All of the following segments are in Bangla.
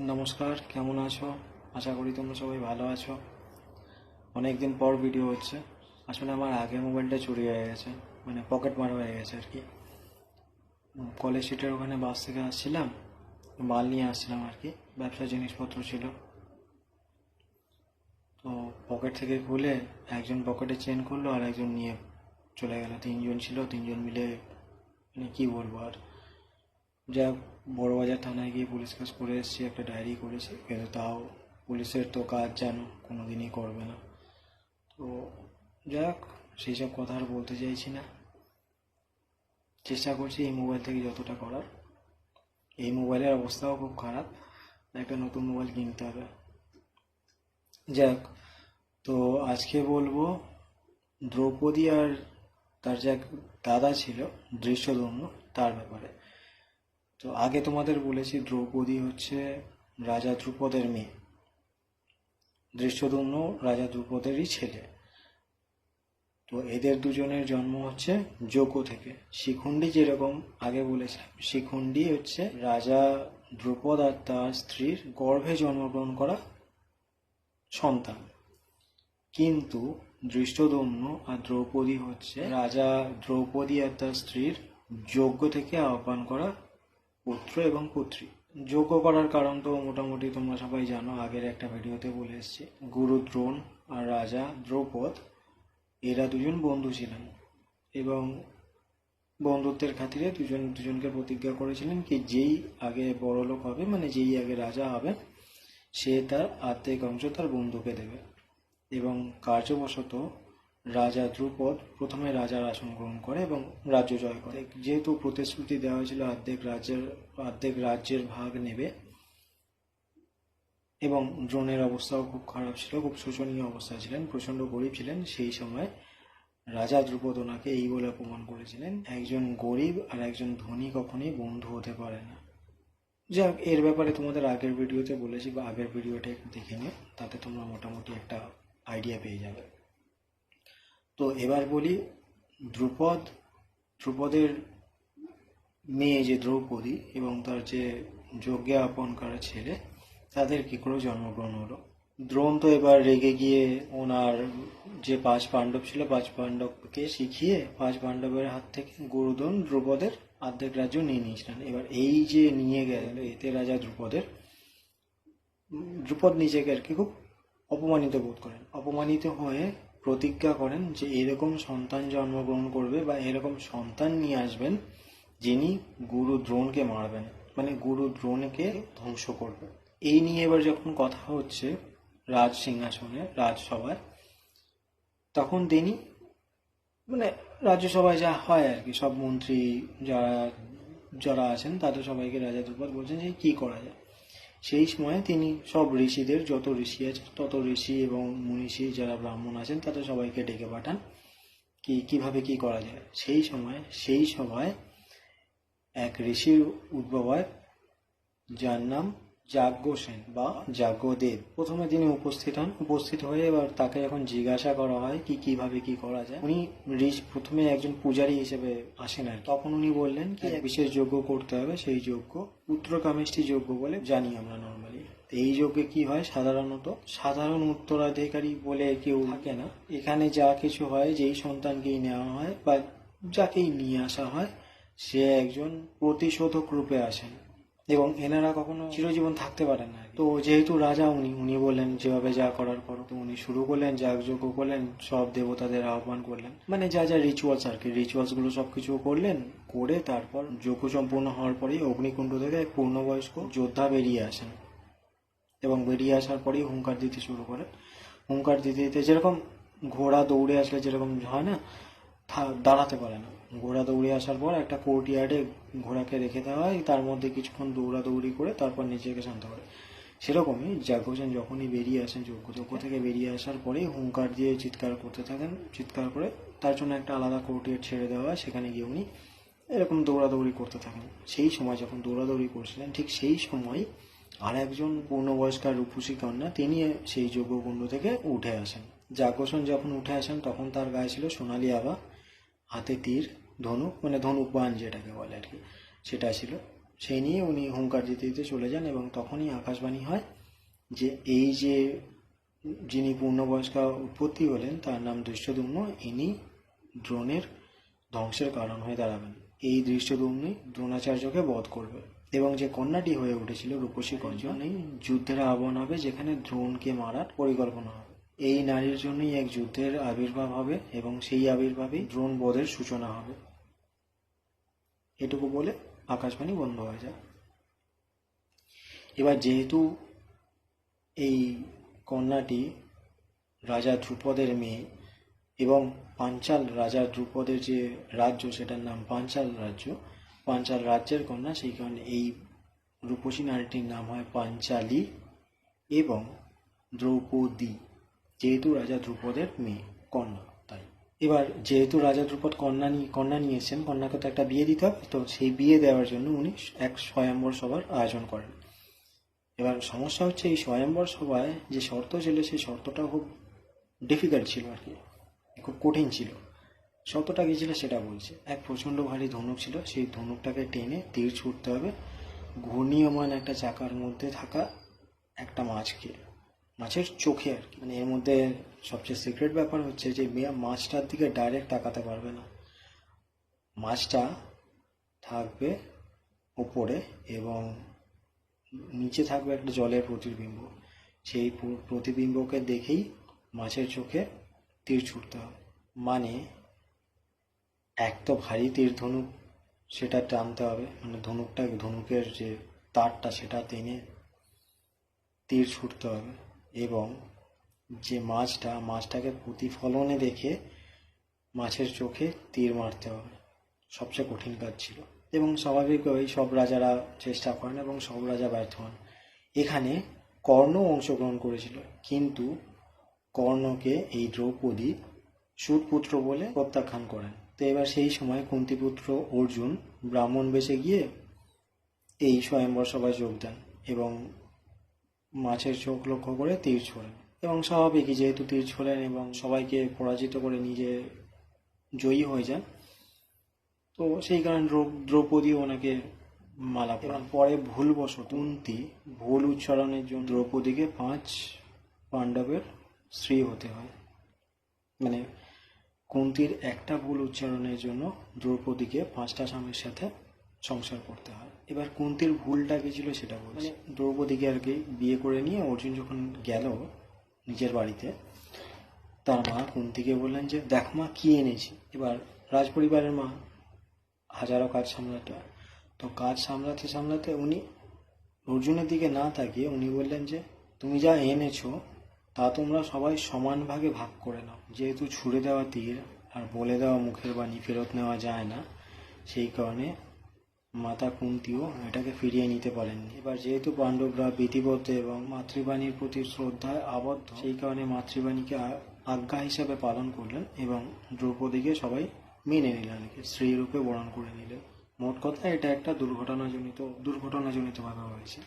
নমস্কার, কেমন আছো? আশা করি তোমরা সবাই ভালো আছো। অনেক দিন পর ভিডিও হচ্ছে। আসলে আমার আগে মোবাইলটা চুরি হয়ে গেছে মানে পকেট মারা হয়ে গেছে আর কি। কলেজ স্ট্রিটের ওখানে বাস থেকে আসছিলাম, মাল নিয়ে আসছিলাম আর কি, ব্যবসার জিনিসপত্র ছিল। তো পকেট থেকে খুলে একজন পকেটে চেন করল আর একজন নিয়ে চলে গেল। তিনজন ছিল, তিনজন মিলে মানে কী বলব আর? যা বড়বাজার থানায় গিয়ে পুলিশ কেস করে এসেছি, একটা ডায়েরি করেছি। কিন্তু তাও পুলিশের তো কাজ জানো কোনো দিনই করবে না। তো যাক সেই সব কথা আর বলতে চাইছি না। চেষ্টা করছি এই মোবাইল থেকে যতটা করার। এই মোবাইলের অবস্থাও খুব খারাপ। একটা নতুন মোবাইল কিনতে হবে। যাক তো আজকে বলব, দ্রৌপদী আর তার যে দাদা ছিল, দৃশ্যদম্য, তার ব্যাপারে। তো আগে তোমাদের বলেছি দ্রৌপদী হচ্ছে রাজা ধ্রুপদের মেয়ে। দৃশ্যদম্য রাজা ধ্রুপদেরই ছেলে। তো এদের দুজনের জন্ম হচ্ছে যোগ্য থেকে। শিখুন্ডি যেরকম আগে বলেছিলাম শিখুন্ডি হচ্ছে রাজা ধ্রুপদ আর তার স্ত্রীর গর্ভে জন্মগ্রহণ করা সন্তান। কিন্তু দৃষ্টদম্য আর দ্রৌপদী হচ্ছে রাজা দ্রৌপদী আর তার স্ত্রীর যজ্ঞ থেকে আহ্বান করা পুত্র এবং পুত্রী। যোগ্য করার কারণ তো মোটামুটি তোমরা সবাই জানো, আগের একটা ভিডিওতে বলে এসেছি। গুরু দ্রোণ আর রাজা দ্রৌপদ, এরা দুজন বন্ধু ছিলেন এবং বন্ধুত্বের খাতিরে দুজন, দুজনকে প্রতিজ্ঞা করেছিলেন কি যেই আগে বড় লোক হবে মানে যেই আগে রাজা হবে, সে তার আর্ধেক অংশ তার বন্ধুকে দেবে এবং কার্যবশত রাজা ধ্রুপদ প্রথমে রাজার আসন গ্রহণ করে এবং রাজ্য জয় করে। যেহেতু প্রতিশ্রুতি দেওয়া হয়েছিল, অর্ধেক রাজ্যের অর্ধেক রাজ্যের ভাগ নেবে এবং দ্রোণের অবস্থাও খুব খারাপ ছিল, খুব শোচনীয় অবস্থায় ছিলেন, প্রচণ্ড গরিব ছিলেন। সেই সময় রাজা ধ্রুপদ ওনাকে এই বলে অপমান করেছিলেন, একজন গরিব আর একজন ধনী কখনোই বন্ধু হতে পারে না। যাক, এর ব্যাপারে তোমাদের আগের ভিডিওতে বলেছি বা আগের ভিডিওটা দেখে নিও, তাতে তোমরা মোটামুটি একটা আইডিয়া পেয়ে যাবে। তো এবার বলি ধ্রুপদ ধ্রুপদের মেয়ে যে দ্রৌপদী এবং তার যে যজ্ঞে আপন করা ছেলে তাদের কি করে জন্মগ্রহণ হলো? দ্রোণ তো এবার রেগে গিয়ে ওনার যে পাঁচ পাণ্ডব ছিল পাঁচ পাণ্ডবকে শিখিয়ে পাঁচ পাণ্ডবের হাত থেকে গুরুদন দ্রুপদের অর্ধেক রাজ্য নিয়ে নিয়েছিলেন। এবার এই যে নিয়ে গেল এতে রাজা দ্রুপদের উম, দ্রুপদ নিজেকে আর কি খুব অপমানিত বোধ করেন। অপমানিত হয়ে প্রতিজ্ঞা করেন যে এরকম সন্তান জন্মগ্রহণ করবে বা এরকম সন্তান নিয়ে আসবেন যিনি গুরু দ্রোণকে মারবেন মানে গুরু দ্রোণকে ধ্বংস করবে এই নিয়ে এবার যখন কথা হচ্ছে রাজ সিংহাসনে, রাজসভায়, তখন তিনি মানে রাজ্যসভায় যা হয় আর কি, সব মন্ত্রী যারা যারা আছেন তাদের সবাইকে রাজা দ্রুপদ বলছেন যে কি করা যায়? সেই সময়ে তিনি সব ঋষিদের, যত ঋষি আছে, তত ঋষি এবং মনীষী যারা ব্রাহ্মণ আছেন, তাদের সবাইকে ডেকে পাঠান কি, কীভাবে কি করা যায়। সেই সময়, সেই সভায় এক ঋষির উদ্ভব হয়, যার নাম যাজ্ঞ সেন বা যাজ্ঞদেব। প্রথমে তিনি উপস্থিত হন উপস্থিত হয়ে এবার তাকে যখন জিজ্ঞাসা করা হয় কি কীভাবে কি করা যায়। উনি ঋষ প্রথমে একজন পূজারী হিসেবে আসেন আর তখন উনি বললেন কি বিশেষ যজ্ঞ করতে হবে সেই যজ্ঞ পুত্র কামেষ্টি যজ্ঞ বলে জানি আমরা নর্মালি এই যজ্ঞে কি হয় সাধারণত সাধারণ উত্তরাধিকারী বলে কেউ থাকে না। এখানে যা কিছু হয় যেই সন্তানকেই নেওয়া হয় বা যাকেই নিয়ে আসা হয় সে একজন প্রতিশোধক রূপে আসেন। এবং এনারা কখনো চিরজীবন থাকতে পারেন না। তো যেহেতু রাজা উনি উনি বললেন যেভাবে যা করার করো। তো উনি শুরু করলেন যাগযজ্ঞ করলেন সব দেবতাদের আহ্বান করলেন। মানে যা যা রিচুয়ালস আর কি রিচুয়ালসগুলো সবকিছু করলেন করে তারপর যজ্ঞ সম্পূর্ণ হওয়ার পরেই অগ্নিকুণ্ড থেকে এক পূর্ণবয়স্ক যোদ্ধা বেরিয়ে আসেন এবং বেরিয়ে আসার পরেই হুঙ্কার দিতে শুরু করেন। হুঙ্কার দিতে দিতে যেরকম ঘোড়া দৌড়ে আসলে যেরকম হয় না দাঁড়াতে পারে না। ঘোড়া দৌড়ে আসার পর একটা কোর্ট ইয়ার্ডে ঘোড়াকে রেখে দেওয়া হয়, তার মধ্যে কিছুক্ষণ দৌড়াদৌড়ি করে তারপর নিজেকে শান্ত করে। সেরকমই জাগ হোসেন যখনই বেরিয়ে আসেন, যোগ্য যোগ্য থেকে বেরিয়ে আসার পরেই হুঙ্কার দিয়ে চিৎকার করতে থাকেন, চিৎকার করে তার জন্য একটা আলাদা কোর্ট ইয়ার্ড ছেড়ে দেওয়া হয়, সেখানে গিয়ে উনি এরকম দৌড়াদৌড়ি করতে থাকেন। সেই সময় যখন দৌড়াদৌড়ি করছিলেন, ঠিক সেই সময় আর একজন পূর্ণবয়স্কা রূপসী কন্যা, তিনি সেই যজ্ঞকুণ্ড থেকে উঠে আসেন। জাগোসন যখন উঠে আসেন, তখন তার গায়ে ছিল সোনালি আভা। হাতে তীর, ধনুক মানে ধনুক বান যেটাকে বলে আর কি, সেটা ছিল। সেই নিয়ে উনি হুঙ্কার দিতে দিতে চলে যান এবং তখনই আকাশবাণী হয় যে এই যে যিনি পূর্ণবয়স্কা উৎপত্তি হলেন, তার নাম দৃষ্টদুম্ন ইনি দ্রোণের ধ্বংসের কারণ হয়ে দাঁড়াবেন। এই দৃষ্টদুম্নি দ্রোণাচার্যকে বধ করবে। এবং যে কন্যাটি হয়ে উঠেছিল রূপসী কঞ্জনেই যুদ্ধের আহ্বান হবে যেখানে দ্রোণকে মারার পরিকল্পনা হবে এই নারীর জন্যই এক যুদ্ধের আবির্ভাব হবে এবং সেই আবির্ভাবেই দ্রোণ বধের সূচনা হবে। এটুকু বলে আকাশবাণী বন্ধ হয়ে যায়। এবার যেহেতু এই কন্যাটি রাজা ধ্রুপদের মেয়ে এবং পাঞ্চাল রাজা ধ্রুপদের যে রাজ্য, সেটার নাম পাঞ্চাল রাজ্য, পাঞ্চাল রাজ্যের কন্যা, সেই কারণে এই রূপসী নারীটির নাম হয় পাঞ্চালী এবং দ্রৌপদী। যেহেতু রাজা ধ্রুপদের মেয়ে, কন্যা, তাই। এবার যেহেতু রাজা ধ্রুপদ কন্যা নিয়ে কন্যা নিয়ে এসেছেন, কন্যাকে তো একটা বিয়ে দিতে হবে, তো সেই বিয়ে দেওয়ার জন্য উনি এক স্বয়ম্বর সভার আয়োজন করেন। এবার সমস্যা হচ্ছে এই স্বয়ম্বর সভায় যে শর্ত ছিল, সেই শর্তটা খুব ডিফিকাল্ট ছিল আর কি, খুব কঠিন ছিল। শর্তটা কি ছিল সেটা বলছে। এক প্রচণ্ড ভারী ধনুক ছিল, সেই ধনুকটাকে টেনে তীর ছুটতে হবে, ঘূর্ণীয়মান একটা চাকার মধ্যে থাকা একটা মাছকে। মাছের চোখে আর কি। মানে এর মধ্যে সবচেয়ে সিক্রেট ব্যাপার হচ্ছে যে মে- মাছটার দিকে ডাইরেক্ট তাকাতে পারবে না। মাছটা থাকবে উপরে এবং নিচে থাকবে একটা জলের প্রতিবিম্ব। সেই প্রতিবিম্বকে দেখেই মাছের চোখে তীর ছুটতে হবে। মানে এক তো ভারী তীর ধনুক সেটা টানতে হবে। মানে ধনুকটা, ধনুকের যে তারটা সেটা টেনে তীর ছুটতে হবে। এবং যে মাছটা, মাছটাকে প্রতিফলনে দেখে মাছের চোখে তীর মারতে হবে। সবচেয়ে কঠিন কাজ ছিল। এবং স্বাভাবিকভাবেই সব রাজারা চেষ্টা করেন এবং সব রাজা ব্যর্থ হন। এখানে কর্ণ অংশগ্রহণ করেছিল। কিন্তু কর্ণকে এই দ্রৌপদী সুতপুত্র বলে প্রত্যাখ্যান করেন। তো এবার সেই সময় কুন্তিপুত্র অর্জুন ব্রাহ্মণ বেশে গিয়ে এই স্বয়ম্বর সভায় যোগ দেন এবং মাছের চোখ লক্ষ্য করে তীর ছোড়েন এবং স্বাভাবিকই যেহেতু তীর ছোড়েন এবং সবাইকে পরাজিত করে নিজে জয়ী হয়ে যান তো সেই কারণে দ্রৌ- দ্রৌপদী ওনাকে মালা পরান। পরে ভুলবশত কুন্তি ভুল উচ্চারণের জন্য দ্রৌপদীকে পাঁচ পাণ্ডবের স্ত্রী হতে হয়। মানে কুন্তির একটা ভুল উচ্চারণের জন্য দ্রৌপদীকে পাঁচটা স্বামীর সাথে সংসার করতে হয়। এবার কুন্তির ভুলটা কি ছিল সেটা বলছি। মানে দ্রৌপদীকে আর কি বিয়ে করে নিয়ে অর্জুন যখন গেল নিজের বাড়িতে তার মা কুন্তিকে বললেন যে দেখ মা কি এনেছি? এবার রাজপরিবারের মা হাজারো কাজ সামলাতে হয়। তো কাজ সামলাতে সামলাতে উনি অর্জুনের দিকে না তাকিয়ে উনি বললেন যে তুমি যা এনেছো তা তোমরা সবাই সমান ভাগে ভাগ করে নাও। যেহেতু ছুড়ে দেওয়া তীর আর বলে দেওয়া মুখের বাণী ফেরত নেওয়া যায় না সেই কারণে মাতা কুন্তিও এটাকে ফিরিয়ে নিতে পারেননি। এবার যেহেতু পাণ্ডবরা বিধিবদ্ধ এবং মাতৃবাণীর প্রতি শ্রদ্ধায় আবদ্ধ, সেই কারণে মাতৃবাণীকে আজ্ঞা হিসাবে পালন করলেন এবং দ্রৌপদীকে সবাই মেনে নিলেন স্ত্রীরূপে বরণ করে নিলেন। মোট কথা, এটা একটা দুর্ঘটনাজনিত দুর্ঘটনাজনিতভাবে হয়েছে।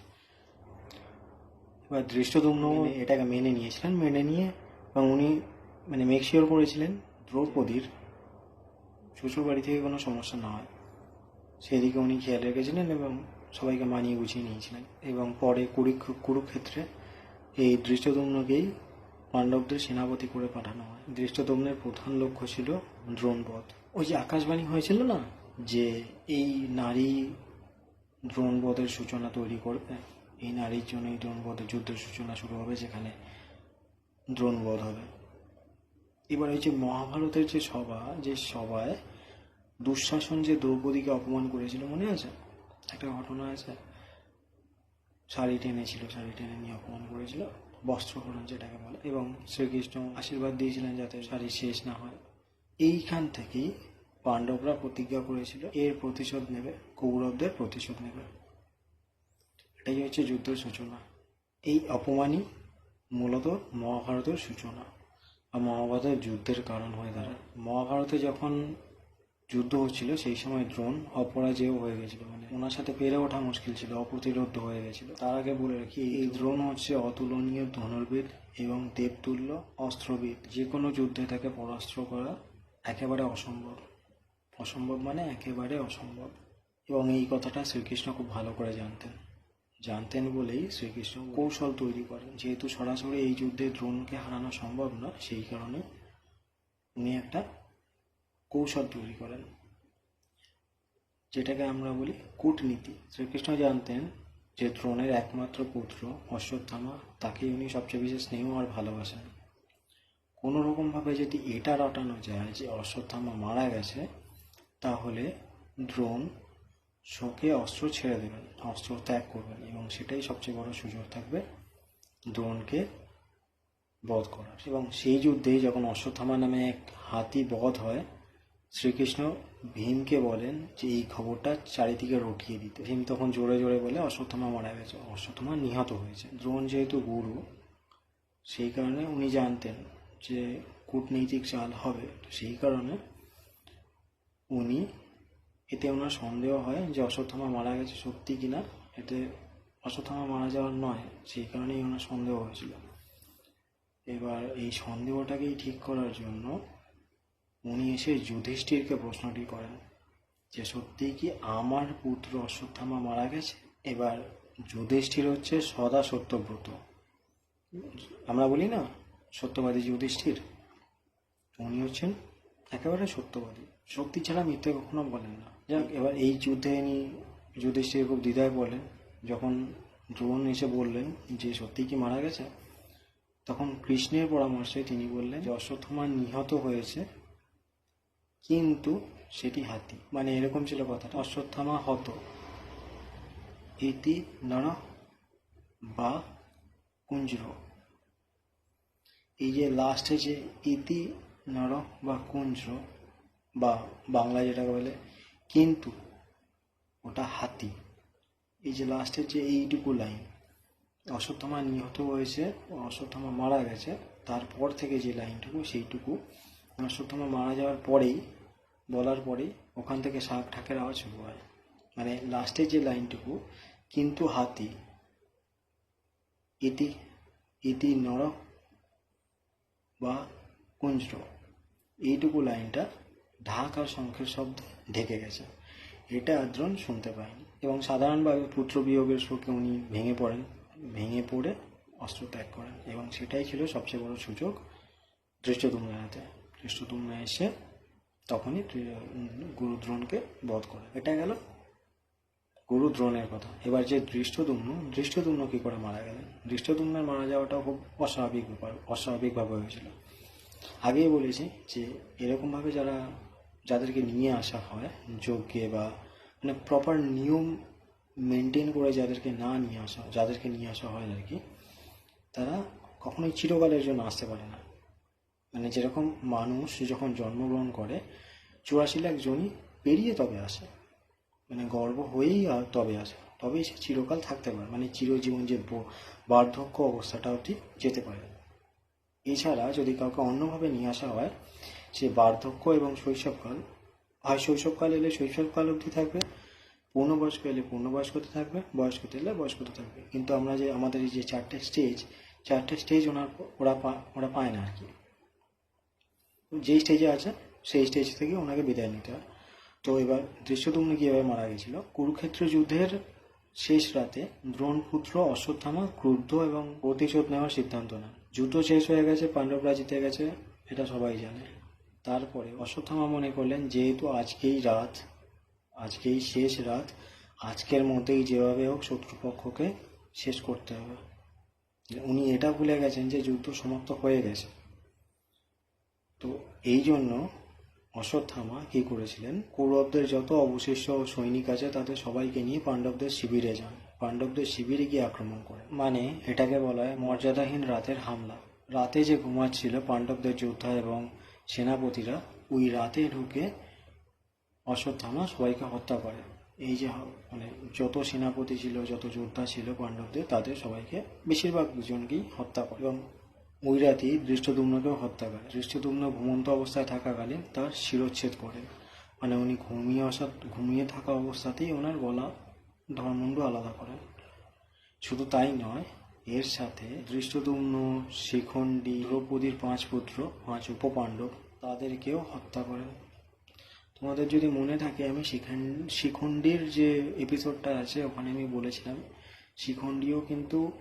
এবার দৃষ্টদুম্ন এটাকে মেনে নিয়েছিলেন, মেনে নিয়ে এবং উনি মানে মেকশিওর করেছিলেন দ্রৌপদীর শ্বশুর বাড়ি থেকে কোনো সমস্যা না হয়। সেদিকে উনি খেয়াল রেখেছিলেন এবং সবাইকে মানিয়ে গুছিয়ে নিয়েছিলেন। এবং পরে কুরুক্ষ- কুরুক্ষেত্রে এই দৃষ্টদম্নকেই পাণ্ডবদের সেনাপতি করে পাঠানো হয়। দৃষ্টদম্নের প্রধান লক্ষ্য ছিল দ্রোণবধ। ওই যে আকাশবাণী হয়েছিল না? যে এই নারী দ্রোণবধের সূচনা তৈরি করবে। এই নারীর জন্যই দ্রোণবধের যুদ্ধের সূচনা শুরু হবে, যেখানে দ্রোণবধ হবে। এবার ওই যে মহাভারতের যে সভা, যে সভায় দুঃশাসন যে দ্রৌপদীকে অপমান করেছিল, মনে আছে? একটা ঘটনা আছে। শাড়ি টেনেছিল, শাড়ি টেনে নিয়ে অপমান করেছিল, বস্ত্রহরণ যেটাকে বলে, এবং শ্রীকৃষ্ণ আশীর্বাদ দিয়েছিলেন যাতে শাড়ি শেষ না হয়। এইখান থেকেই পাণ্ডবরা প্রতিজ্ঞা করেছিল, এর প্রতিশোধ নেবে, কৌরবদের প্রতিশোধ নেবে। এটাই হচ্ছে যুদ্ধের সূচনা। এই অপমানই মূলত মহাভারতের সূচনা। আর মহাভারতের যুদ্ধের কারণ হয়ে দাঁড়ায়। মহাভারতে যখন যুদ্ধ হচ্ছিল, সেই সময় দ্রোণ অপরাজেয় হয়ে গেছিল। মানে ওনার সাথে পেরে ওঠা মুশকিল ছিল, অপ্রতিরোধ হয়ে গেছিল। তার আগে বলে রাখি, এই দ্রোণ হচ্ছে অতুলনীয় ধনুর্বিদ এবং দেবতুল্য অস্ত্রবিদ। যে কোনো যুদ্ধে তাকে পরাস্ত করা একেবারে অসম্ভব। অসম্ভব মানে একেবারে অসম্ভব। এবং এই কথাটা শ্রীকৃষ্ণ খুব ভালো করে জানতেন। জানতেন বলেই শ্রীকৃষ্ণ কৌশল তৈরি করেন। যেহেতু সরাসরি এই যুদ্ধে দ্রোণকে হারানো সম্ভব না সেই কারণে উনি একটা কৌশল তৈরি করেন। যেটাকে আমরা বলি কূটনীতি। শ্রীকৃষ্ণ জানতেন যে দ্রোণের একমাত্র পুত্র অশ্বত্থামা, তাকে উনি সবচেয়ে বেশি স্নেহ আর ভালোবাসেন। কোনো রকমভাবে যদি এটা রটানো যায় যে অশ্বত্থামা মারা গেছে, তাহলে দ্রোণ শোকে অস্ত্র ছেড়ে দেবেন, অস্ত্র ত্যাগ করবেন এবং সেটাই সবচেয়ে বড় সুযোগ থাকবে দ্রোণকে বধ করার। এবং সেই যুদ্ধে যখন অশ্বত্থামা নামে এক হাতি বধ হয় শ্রীকৃষ্ণ ভীমকে বলেন যে, এই খবরটা চারিদিকে রটিয়ে দিতে। ভীম তখন জোরে জোরে বলে, অশ্বত্থামা মারা গেছে। অশ্বত্থমা নিহত হয়েছে দ্রোণ যেহেতু গুরু সেই কারণে উনি জানতেন যে, কূটনৈতিক চাল হবে। তো সেই কারণে উনি, এতে ওনার সন্দেহ হয় যে, অশ্বত্থামা মারা গেছে সত্যি কিনা? এতে অশ্বত্থমা মারা যাওয়ার নয়, সেই কারণেই ওনার সন্দেহ হয়েছিল। এবার এই সন্দেহটাকেই ঠিক করার জন্য উনি এসে যুধিষ্ঠিরকে প্রশ্নটি করেন যে, সত্যিই কি আমার পুত্র অশ্বত্থামা মারা গেছে? এবার যুধিষ্ঠির হচ্ছে সদা সত্যব্রত। আমরা বলি না, সত্যবাদী যুধিষ্ঠির? উনি হচ্ছেন একেবারে সত্যবাদী। সত্যি ছাড়া মিথ্যে কখনো বলেন না। যাক, এবার এই যুদ্ধে ইনি যুধিষ্ঠির খুব দ্বিধায় বলেন যখন দ্রোণ এসে বললেন যে সত্যি কি মারা গেছে? তখন কৃষ্ণের পরামর্শে তিনি বললেন যে, অশ্বত্থমা নিহত হয়েছে কিন্তু সেটি হাতি। মানে এরকম ছিল কথাটা। অশ্বত্থামা হত। ইতি নর বা কুঞ্জর। এই যে লাস্টে যে ইতি নর বা কুঞ্জর বা বাংলা যেটাকে বলে, কিন্তু ওটা হাতি। এই যে লাস্টের যে এইটুকু লাইন অশ্বত্থামা নিহত হয়েছে, অশ্বত্থামা মারা গেছে, তারপর থেকে যে লাইনটুকু সেইটুকু অশ্বত্থামা মারা যাওয়ার পরেই, বলার পরেই ওখান থেকে শাক ঠাকের আওয়াজ শুরু হয়। মানে লাস্টে যে লাইনটুকু, কিন্তু হাতি, ইতি ইতি নর বা কুঞ্জ। এইটুকু লাইনটা ঢাক আর শঙ্খের শব্দ ঢেকে গেছে। এটা আদ্রন শুনতে পায়নি। এবং সাধারণভাবে পুত্র বিয়োগের শোকে উনি ভেঙে পড়েন, ভেঙে পড়ে অস্ত্র ত্যাগ করেন। এবং সেটাই ছিল সবচেয়ে বড় সুযোগ দৃষ্টদুম্নের হাতে। দৃষ্টদুম্ন এসে তখনই দৃ- গুরু দ্রোণকে বধ করে। এটা গেল গুরু দ্রোণের কথা। এবার যে দৃষ্টদুম্ন দৃষ্টদুম্ন কি করে মারা গেলেন? দৃষ্টদুম্নের মারা যাওয়াটা খুব অস্বাভাবিক ব্যাপার, অস্বাভাবিকভাবে হয়েছিল। আগেই বলেছি যে এরকমভাবে যারা, যাদেরকে নিয়ে আসা হয় যজ্ঞে বা মানে প্রপার নিয়ম মেনটেন করে যাদেরকে না নিয়ে আসা, যাদেরকে নিয়ে আসা হয় আর কি, তারা কখনোই চিরকালের জন্য আসতে পারে না। মানে যেরকম মানুষ যখন জন্মগ্রহণ করে, চুরাশি লাখ জনই পেরিয়ে তবে আসে। মানে গর্ব হয়েই তবে আসে। তবেই সে চিরকাল থাকতে পারে। মানে চিরজীবন যে বার্ধক্য অবস্থাটা অবধি যেতে পারে। এছাড়া যদি কাউকে অন্যভাবে নিয়ে আসা হয়, সে বার্ধক্য এবং শৈশবকাল হয় শৈশবকাল এলে শৈশবকাল অবধি থাকবে, পূর্ণবয়স্ক এলে পূর্ণবয়স্কতে থাকবে, বয়স্কতে এলে বয়স্কতে থাকবে। কিন্তু আমরা যে, আমাদের যে চারটে স্টেজ চারটে স্টেজ ওনার, ওরা ওরা পায় না আর কি। যেই স্টেজে আছে, সেই স্টেজ থেকে ওনাকে বিদায় নিতে হয়। তো এবার দৃশ্যদুম্ন কীভাবে মারা গেছিল? কুরুক্ষেত্র যুদ্ধের শেষ রাতে দ্রোণপুত্র অশ্বত্থামা ক্রুদ্ধ এবং প্রতিশোধ নেওয়ার সিদ্ধান্ত নেন। যুদ্ধ শেষ হয়ে গেছে, পাণ্ডবরা জিতে গেছে, এটা সবাই জানে। তারপরে অশ্বত্থামা মনে করলেন, যেহেতু আজকেই রাত, আজকেই শেষ রাত, আজকের মধ্যেই যেভাবে হোক শত্রুপক্ষকে শেষ করতে হবে। উনি এটা ভুলে গেছেন যে যুদ্ধ সমাপ্ত হয়ে গেছে। তো এই জন্য অশ্বত্থামা কি করেছিলেন? কৌরবদের যত অবশিষ্ট সৈনিক আছে তাদের সবাইকে নিয়ে পাণ্ডবদের শিবিরে যান। পাণ্ডবদের শিবিরে গিয়ে আক্রমণ করে মানে এটাকে বলা হয় মর্যাদাহীন রাতের হামলা। রাতে যে ঘুমাচ্ছিল পাণ্ডবদের যোদ্ধা এবং সেনাপতিরা, ওই রাতে ঢুকে অশ্বত্থামা সবাইকে হত্যা করে। এই যে মানে যত সেনাপতি ছিল, যত যোদ্ধা ছিল পাণ্ডবদের, তাদের সবাইকে বেশিরভাগ দুজনকেই হত্যা করে। এবং ওই রাতেই দৃষ্টদুম্নকেও হত্যা করে। দৃষ্টদুম্ন ঘুমন্ত অবস্থায় থাকাকালীন তার শিরচ্ছেদ করেন। মানে উনি ঘুমিয়ে আসা, ঘুমিয়ে থাকা অবস্থাতেই ওনার গলা ধর্মণ্ড আলাদা করেন। শুধু তাই নয়, এর সাথে দৃষ্টদুম্ন, শিখণ্ডী, দ্রৌপদীর পাঁচ পুত্র, পাঁচ উপপাণ্ডব তাদেরকেও হত্যা করেন। তোমাদের যদি মনে থাকে, আমি শিখান, শিখণ্ডীর যে এপিসোডটা আছে, ওখানে আমি বলেছিলাম, শিখণ্ডীও কিন্তু